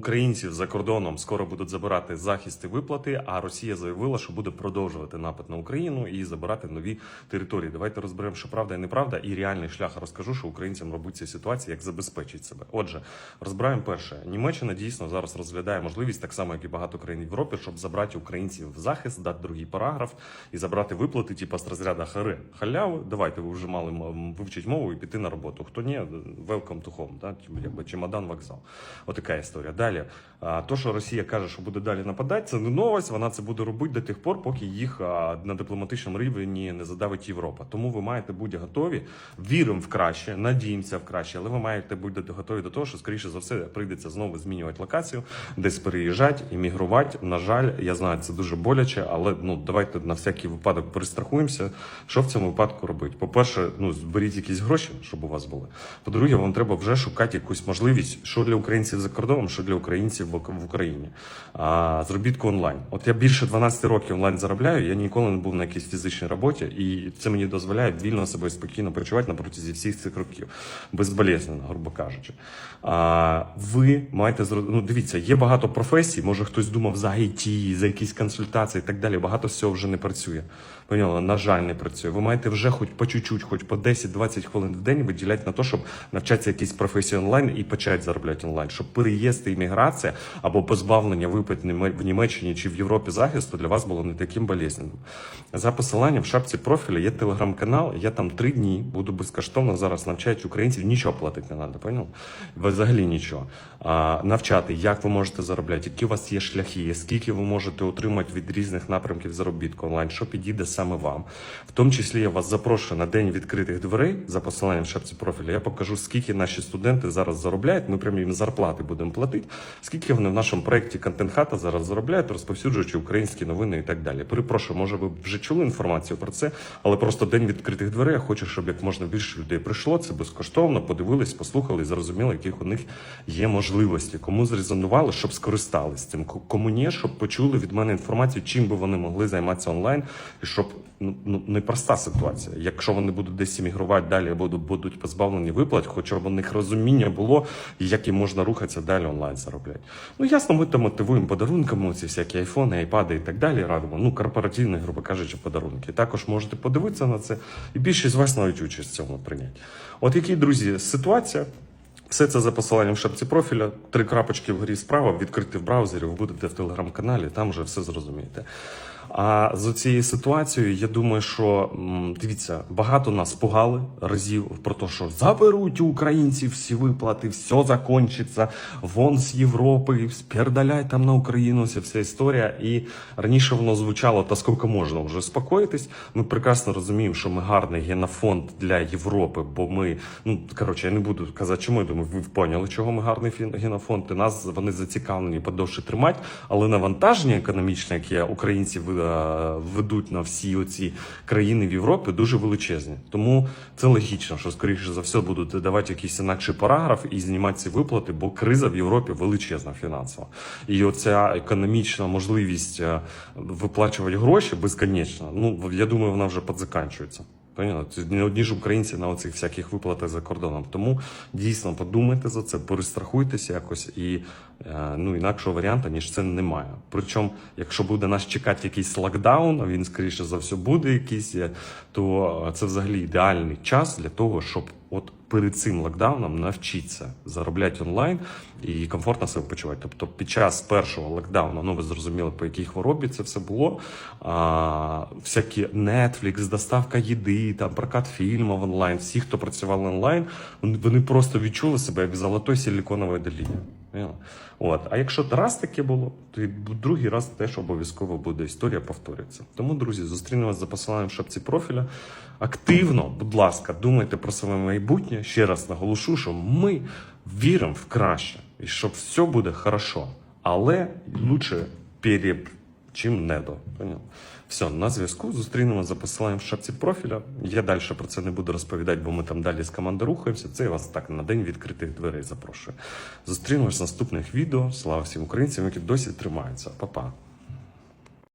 українців за кордоном скоро будуть забирати захист і виплати. А Росія заявила, що буде продовжувати напад на Україну і забирати нові території. Давайте розберемо, що правда і неправда, і реальний шлях розкажу, що українцям робить цій ситуації, як забезпечить себе. Отже, розбираємо перше. Німеччина дійсно зараз розглядає можливість, так само як і багато країн в Європі, щоб забрати українців в захист, дати другий параграф і забрати виплати, типу з розряду хари халяви. Давайте ви вже мали вивчити мову і піти на роботу. Хто ні, to home, да? типу, якби чемодан вокзал. Отака історія. Далі, а, то, що Росія каже, що буде далі нападати, це не новость. Вона це буде робити до тих пор, поки їх на дипломатичному рівні не задавить Європа. Тому ви маєте бути готові. Віримо в краще, надіємося в краще, але ви маєте бути готові до того, що скоріше за все прийдеться знову змінювати локацію, десь переїжджати, іммігрувати. На жаль, я знаю, це дуже боляче, але ну давайте на всякий випадок перестрахуємося. Що в цьому випадку робити? По-перше, ну зберіть якісь гроші, щоб у вас були. По-друге, вам треба вже шукати якусь можливість, що для українців за кордоном, що для українців в Україні. А, зробітку онлайн. От я більше 12 років онлайн заробляю. Я ніколи не був на якійсь фізичній роботі, і це мені дозволяє вільно себе спокійно почувати на протязі всіх цих років, безболезненно, грубо кажучи. А, ви маєте ну, дивіться, є багато професій. Може хтось думав за IT, за якісь консультації і так далі. Багато всього вже не працює. Поняла, на жаль, не працює. Ви маєте вже хоч по чуть-чуть, хоч по 10-20 хвилин в день виділяти на те, щоб навчатися якісь професії онлайн і почати заробляти онлайн, щоб переїзд і імміграція або позбавлення Німе- в Німеччині чи в Європі захисту для вас було не таким болезненним. За посиланням в шапці профіля є телеграм-канал. Я там три дні буду безкоштовно зараз навчати українців. Нічого платити не треба, поняв? Взагалі нічого. А, навчати, як ви можете заробляти, які у вас є шляхи, скільки ви можете отримати від різних напрямків заробітку онлайн, що підійде саме вам. В тому числі я вас запрошую на день відкритих дверей за посиланням в шапці профіля. Я покажу, скільки наші студенти зараз заробляють. Ми прямо їм зарплати будемо платити. Скільки вони в нашому проєкті Контент Хата зараз заробляють, розповсюджуючи українські новини і так далі. Перепрошую, може ви вже чули інформацію про це, але просто день відкритих дверей. Я хочу, щоб як можна більше людей прийшло. Це безкоштовно, подивились, послухали і зрозуміли, яких у них є можливості. Кому зрезонували, щоб скористались цим. Ко- Кому ні, щоб почули від мене інформацію, чим би вони могли займатися онлайн, і щоб ну, ну непроста ситуація. Якщо вони будуть десь іммігрувати далі, або будуть, позбавлені виплат, хоча б у них розуміння було, як їм можна рухатися далі онлайн заробляти. Ну ясно, ми там мотивуємо подарунками ці всякі айфони, айпади і так далі. Радимо. Ну корпоративні, грубо кажучи, подарунки. Також можете подивитися на це, і більшість з вас навіть участь в цьому прийняти. От які друзі ситуація. Все це за посиланням в шапці профіля. Три крапочки вгорі справа, відкрити в браузері, ви будете в телеграм-каналі, там вже все зрозумієте. А з цією ситуацією, я думаю, що дивіться, багато нас пугали разів про те, що заберуть у українців всі виплати, все закончиться, вон з Європи, спердаляй там на Україну, ця вся історія. І раніше воно звучало, та скільки можна вже спокоїтись. Ми прекрасно розуміємо, що ми гарний генофонд для Європи, бо ми, ну коротше, я не буду казати, чому я думаю, ви поняли, чого ми гарний генофонд. І нас вони зацікавлені подовше тримати, але навантаження економічне, яке українці ви- ведуть на всі оці країни в Європі, дуже величезні. Тому це логічно, що скоріше за все будуть давати якийсь інакший параграф і знімати ці виплати, бо криза в Європі величезна фінансова. І оця економічна можливість е, виплачувати гроші безконечно. Ну я думаю, вона вже підзаканчується. Не одні ж українці на оцих всяких виплатах за кордоном. Тому дійсно подумайте за це, перестрахуйтеся якось і е, ну інакшого варіанту, ніж це немає. Причому, якщо буде нас чекати якийсь локдаун, а він скоріше за все буде якийсь, е, то е, це взагалі ідеальний час для того, щоб от перед цим локдауном навчитися заробляти онлайн і комфортно себе почувати. Тобто під час першого локдауну, ну ви зрозуміли, по якій хворобі це все було. А, всякі Netflix, доставка їди, там прокат фільмів онлайн. Всі, хто працювали онлайн, вони просто відчули себе як в золотої силіконової доліні. От. А якщо раз таке було, то і другий раз теж обов'язково буде історія повторюється. Тому, друзі, зустрінемось за посиланням в шапці профіля. Активно, будь ласка, думайте про своє майбутнє. Ще раз наголошу, що ми віримо в краще і що все буде хорошо. Але лучше переб, чим недо. Поняв? Все, на зв'язку. Зустрінемося за посиланням в шапці профіля. Я далі про це не буду розповідати, бо ми там далі з команди рухаємося. Це я вас так на день відкритих дверей запрошую. Зустрінемось в наступних відео. Слава всім українцям, які досі тримаються. Па-па.